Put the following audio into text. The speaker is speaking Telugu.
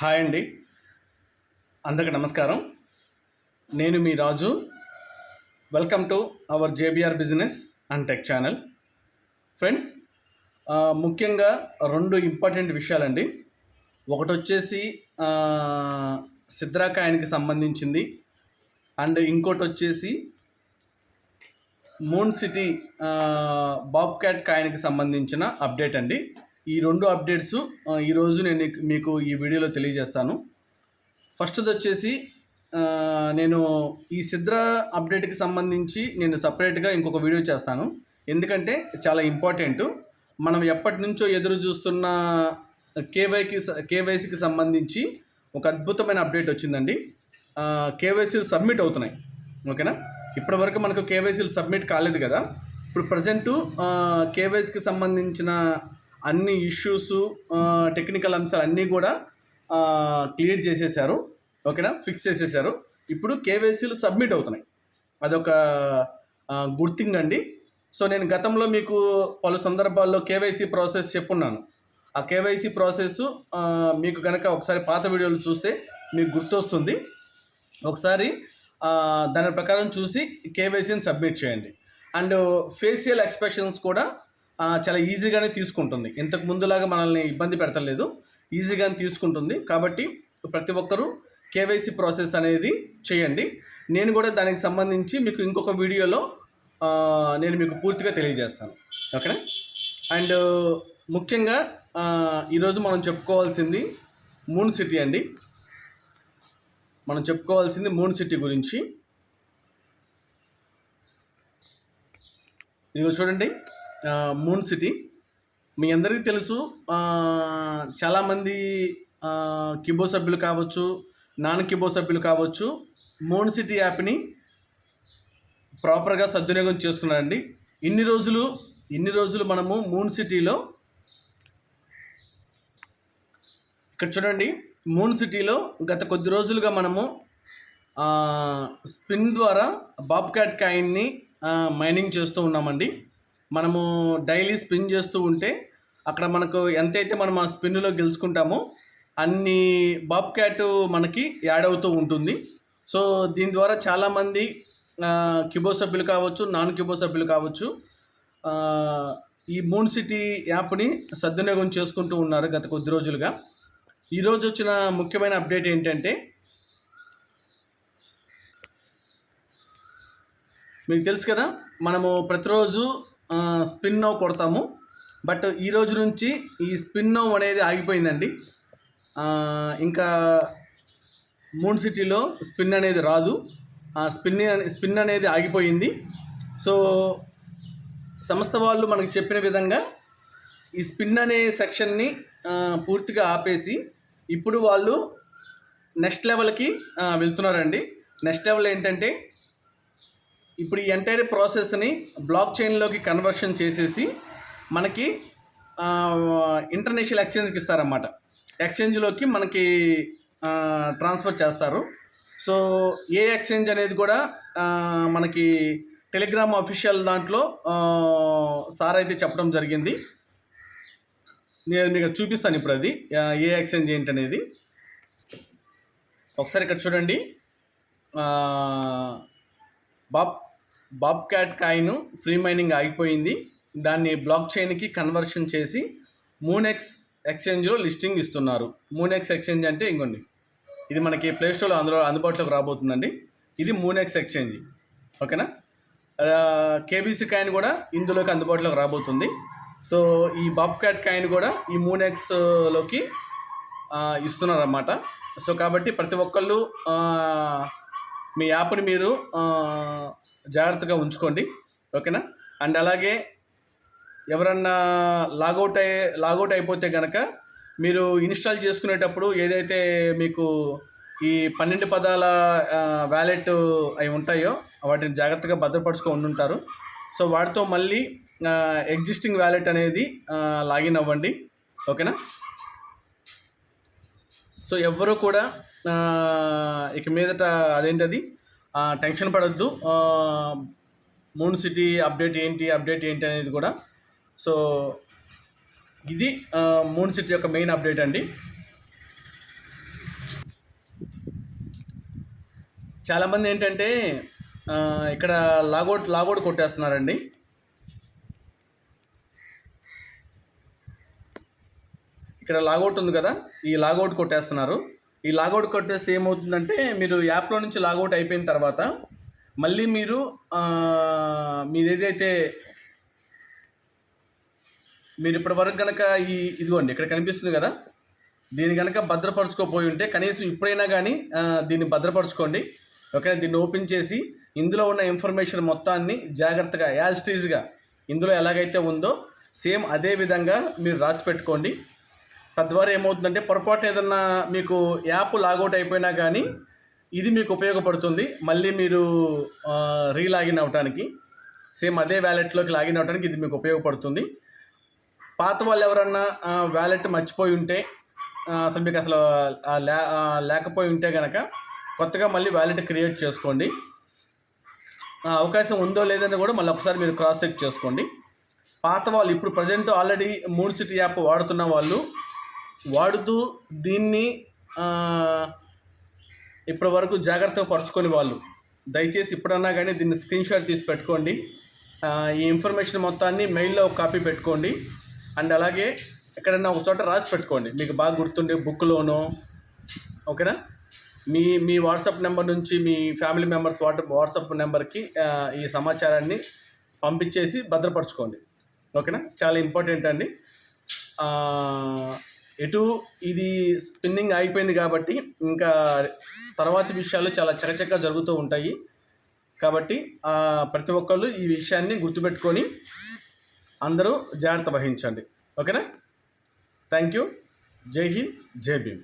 హాయ్ అండి. అందరికి నమస్కారం. నేను మీ Raju. Welcome to our JBR business and tech channel friends ముఖ్యంగా రెండు ఇంపార్టెంట్ విషయాలండి. ఒకటి వచ్చేసి ఆ, సంబంధించింది. అండ్ ఇంకోటి వచ్చేసి మూన్ సిటీ బాబ్ క్యాట్ కాయిన్కి సంబంధించిన అప్డేట్ అండి. ఈ రెండు అప్డేట్స్ ఈరోజు నేను మీకు ఈ వీడియోలో తెలియజేస్తాను. ఫస్ట్ది వచ్చేసి నేను ఈ సిద్ర అప్డేట్కి సంబంధించి నేను సపరేట్గా ఇంకొక వీడియో చేస్తాను. ఎందుకంటే చాలా ఇంపార్టెంట్. మనం ఎప్పటి నుంచో ఎదురు చూస్తున్న కేవైకి కేవైసీకి సంబంధించి ఒక అద్భుతమైన అప్డేట్ వచ్చిందండి. కేవైసీలు సబ్మిట్ అవుతున్నాయి. ఓకేనా? ఇప్పటివరకు మనకు కేవైసీలు సబ్మిట్ కాలేదు కదా. ఇప్పుడు ప్రజెంటు కేవైసీకి సంబంధించిన అన్ని ఇష్యూస్ టెక్నికల్ అంశాలు అన్నీ కూడా క్లియర్ చేసేసారు. ఓకేనా ఫిక్స్ చేసేసారు. ఇప్పుడు కేవైసీలు సబ్మిట్ అవుతున్నాయి. అదొక గుడ్ థింగ్ అండి. సో నేను గతంలో మీకు పలు సందర్భాల్లో కేవైసీ ప్రాసెస్ చెప్పున్నాను. ఆ కేవైసీ ప్రాసెస్ మీకు కనుక ఒకసారి పాత వీడియోలు చూస్తే మీకు గుర్తొస్తుంది. ఒకసారి దాని ప్రకారం చూసి కేవైసీని సబ్మిట్ చేయండి. అండ్ ఫేషియల్ ఎక్స్ప్రెషన్స్ కూడా చాలా ఈజీగానే తీసుకుంటుంది. ఇంతకు ముందులాగా మనల్ని ఇబ్బంది పెడతలేదు. ఈజీగానే తీసుకుంటుంది. కాబట్టి ప్రతి ఒక్కరూ కేవైసీ ప్రాసెస్ అనేది చేయండి. నేను కూడా దానికి సంబంధించి మీకు ఇంకొక వీడియోలో నేను మీకు పూర్తిగా తెలియజేస్తాను. ఓకేనా? అండ్ ముఖ్యంగా ఈరోజు మనం చెప్పుకోవాల్సింది మూన్ సిటీ అండి. మనం చెప్పుకోవాల్సింది మూన్ సిటీ గురించి. ఇదిగో చూడండి. మూన్ సిటీ మీ అందరికీ తెలుసు చాలామంది కిబో సభ్యులు కావచ్చు నాన్ కిబో సభ్యులు కావచ్చు మూన్ సిటీ యాప్ని ప్రాపర్గా సద్వినియోగం చేసుకున్నారండి. ఇన్ని రోజులు ఇన్ని రోజులు మనము మూన్ సిటీలో ఇక్కడ చూడండి మూన్ సిటీలో గత కొద్ది రోజులుగా మనము స్పిన్ ద్వారా బాబ్ క్యాట్ కాయిన్ని మైనింగ్ చేస్తూ ఉన్నామండి. మనము డైలీ స్పిన్ చేస్తూ ఉంటే అక్కడ మనకు ఎంతైతే మనం ఆ స్పిన్లో గెలుచుకుంటామో అన్ని బాబ్ క్యాట్ మనకి యాడ్ అవుతూ ఉంటుంది. సో దీని ద్వారా చాలామంది క్యూబో సభ్యులు కావచ్చు నాన్ క్యూబో సభ్యులు కావచ్చు ఈ మూన్ సిటీ యాప్ని సద్వినియోగం చేసుకుంటూ ఉన్నారు గత కొద్ది రోజులుగా. ఈరోజు వచ్చిన ముఖ్యమైన అప్డేట్ ఏంటంటే మీకు తెలుసు కదా మనము ప్రతిరోజు స్పిన్ నో కొడతాము. బట్ ఈ రోజు నుంచి ఈ స్పిన్ నో అనేది ఆగిపోయిందండి. ఇంకా మూన్ సిటీలో స్పిన్ అనేది రాదు. ఆ స్పిన్ స్పిన్ అనేది ఆగిపోయింది. సో సంస్థ వాళ్ళు మనకు చెప్పిన విధంగా ఈ స్పిన్ అనే సెక్షన్ని పూర్తిగా ఆపేసి ఇప్పుడు వాళ్ళు నెక్స్ట్ లెవెల్కి వెళ్తున్నారండి. నెక్స్ట్ లెవెల్ ఏంటంటే ఇప్పుడు ఈ ఎంటైర్ ప్రాసెస్ని బ్లాక్ చైన్లోకి కన్వర్షన్ చేసేసి మనకి ఇంటర్నేషనల్ ఎక్స్చేంజ్కి ఇస్తారన్నమాట. ఎక్స్చేంజ్లోకి మనకి ట్రాన్స్ఫర్ చేస్తారు. సో ఏ ఎక్స్చేంజ్ అనేది కూడా మనకి టెలిగ్రామ్ అఫీషియల్ దాంట్లో సార్ అయితే చెప్పడం జరిగింది. నేను మీకు చూపిస్తాను ఇప్పుడు అది ఏ ఎక్స్చేంజ్ ఏంటనేది. ఒకసారి ఇక్కడ చూడండి. Bob Bob Cat coin free mining ఆగిపోయింది. దాన్ని బ్లాక్ చైన్కి కన్వర్షన్ చేసి మూనెక్స్ ఎక్స్చేంజ్లో లిస్టింగ్ ఇస్తున్నారు. మూనెక్స్ ఎక్స్చేంజ్ అంటే ఇంకోండి. ఇది మనకి ప్లే స్టోర్లో అందులో అందుబాటులోకి రాబోతుందండి. ఇది మూనెక్స్ ఎక్స్చేంజ్. ఓకేనా? కేబీసీ కాయిన్ కూడా ఇందులోకి అందుబాటులోకి రాబోతుంది. సో ఈ బాబ్ క్యాట్ కాయిన్ కూడా ఈ మూనెక్స్లోకి ఇస్తున్నారన్నమాట. సో కాబట్టి ప్రతి ఒక్కళ్ళు మీ యాప్ని మీరు జాగ్రత్తగా ఉంచుకోండి. ఓకేనా? అండ్ అలాగే ఎవరన్నా లాగౌట్ అయ్యే లాగౌట్ అయిపోతే కనుక మీరు ఇన్స్టాల్ చేసుకునేటప్పుడు ఏదైతే మీకు ఈ పన్నెండు పదాల వ్యాలెట్ అవి ఉంటాయో వాటిని జాగ్రత్తగా భద్రపరుచుకొని ఉంటారు సో వాటితో మళ్ళీ ఎగ్జిస్టింగ్ వ్యాలెట్ అనేది లాగిన్ అవ్వండి. ఓకేనా? సో ఎవ్వరూ కూడా ఇక మీదట అదేంటది? టెన్షన్ పడద్దు. మూన్ సిటీ అప్డేట్ ఏంటి అప్డేట్ ఏంటి అనేది కూడా. సో ఇది మూన్ సిటీ యొక్క మెయిన్ అప్డేట్ అండి. చాలామంది ఏంటంటే ఇక్కడ లాగోడ్ లాగోడ్ కొట్టేస్తున్నారండి. ఇక్కడ లాగౌట్ ఉంది కదా ఈ లాగౌట్ కొట్టేస్తున్నారు. ఈ లాగౌట్ కొట్టేస్తే ఏమవుతుందంటే మీరు యాప్లో నుంచి లాగౌట్ అయిపోయిన తర్వాత మళ్ళీ మీరు ఆ, మీది ఏదైతే మీరు ఇప్పటి వరకు కనుక ఈ ఇదిగోండి ఇక్కడ కనిపిస్తుంది కదా దీన్ని కనుక భద్రపరచుకోపోయి ఉంటే కనీసం ఇప్పుడైనా కానీ దీన్ని భద్రపరచుకోండి. ఓకే దీన్ని ఓపెన్ చేసి ఇందులో ఉన్న ఇన్ఫర్మేషన్ మొత్తాన్ని జాగ్రత్తగా యాజ్ టీజ్గా ఇందులో ఎలాగైతే ఉందో సేమ్ అదే విధంగా మీరు రాసి పెట్టుకోండి. తద్వారా ఏమవుతుందంటే పొరపాటు ఏదన్నా మీకు యాప్ లాగౌట్ అయిపోయినా కానీ ఇది మీకు ఉపయోగపడుతుంది. మళ్ళీ మీరు రీలాగిన్ అవడానికి సేమ్ అదే వ్యాలెట్లోకి లాగిన్ అవడానికి ఇది మీకు ఉపయోగపడుతుంది. పాత వాళ్ళు ఎవరన్నా వ్యాలెట్ మర్చిపోయి ఉంటే అసలు మీకు అసలు లేకపోయి ఉంటే కనుక కొత్తగా మళ్ళీ వ్యాలెట్ క్రియేట్ చేసుకోండి. అవకాశం ఉందో లేదని కూడా మళ్ళీ ఒకసారి మీరు క్రాస్ చెక్ చేసుకోండి. పాత వాళ్ళు ఇప్పుడు present already moon city app వాడుతున్న వాళ్ళు వాడుతూ దీన్ని ఇప్పటి వరకు జాగ్రత్తగా పరుచుకొని వాళ్ళు. దయచేసి ఇప్పుడన్నా కానీ దీన్ని స్క్రీన్ షాట్ తీసి పెట్టుకోండి. ఈ ఇన్ఫర్మేషన్ మొత్తాన్ని మెయిల్లో ఒక కాపీ పెట్టుకోండి. అండ్ అలాగే ఎక్కడన్నా ఒక చోట రాసి పెట్టుకోండి. మీకు బాగా గుర్తుండే బుక్లోనో ఓకేనా? మీ మీ వాట్సాప్ నెంబర్ నుంచి మీ ఫ్యామిలీ మెంబర్స్ వాట్ వాట్సాప్ నెంబర్కి ఈ సమాచారాన్ని పంపించేసి భద్రపరచుకోండి. ఓకేనా? చాలా ఇంపార్టెంట్ అండి. ఎటు ఇది స్పిన్నింగ్ అయిపోయింది కాబట్టి ఇంకా తర్వాతి విషయాలు చాలా చకచక జరుగుతూ ఉంటాయి. కాబట్టి ప్రతి ఒక్కళ్ళు ఈ విషయాన్ని గుర్తుపెట్టుకొని అందరూ జాగ్రత్త వహించండి. ఓకేనా? Thank you. జై హింద్ జై భీమ్.